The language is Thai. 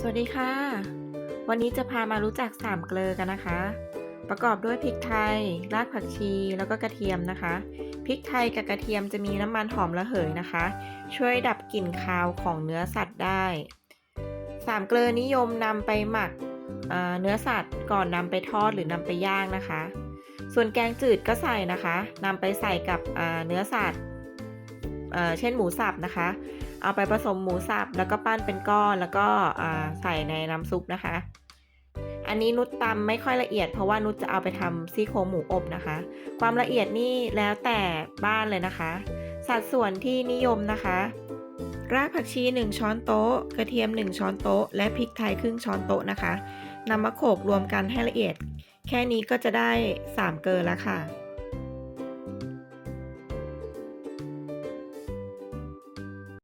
สวัสดีค่ะ วันนี้จะพามารู้จักสามเกลือกันนะคะ ประกอบด้วยพริกไทย รากผักชี แล้วก็กระเทียมนะคะ พริกไทยกับกระเทียมจะมีน้ำมันหอมระเหยนะคะ ช่วยดับกลิ่นคาวของเนื้อสัตว์ได้สามเกลือนิยมนำไปหมักเเนื้อสัตว์ก่อนนำไปทอดหรือนำไปย่างนะคะ ส่วนแกงจืดก็ใส่นะคะนำไปใส่กับเเนื้อสัตว์ เเช่นหมูสับนะคะ เอาไปผสมหมูสับแล้วก็ปั้นเป็นก้อนแล้วก็ใส่ในน้ำซุปนะคะ อันนี้นุชตำไม่ค่อยละเอียด เพราะว่านุชจะเอาไปทำซี่โครงหมูอบนะคะ ความละเอียดนี่แล้วแต่บ้านเลยนะคะ สัดส่วนที่นิยมนะคะรากผักชี 1 ช้อนโต๊ะ กระเทียม 1 ช้อนโต๊ะ และพริกไทยครึ่งช้อนโต๊ะนะคะนำมาโขลกรวมกันให้ละเอียด แค่นี้ก็จะได้ 3 เกลือแล้วค่ะ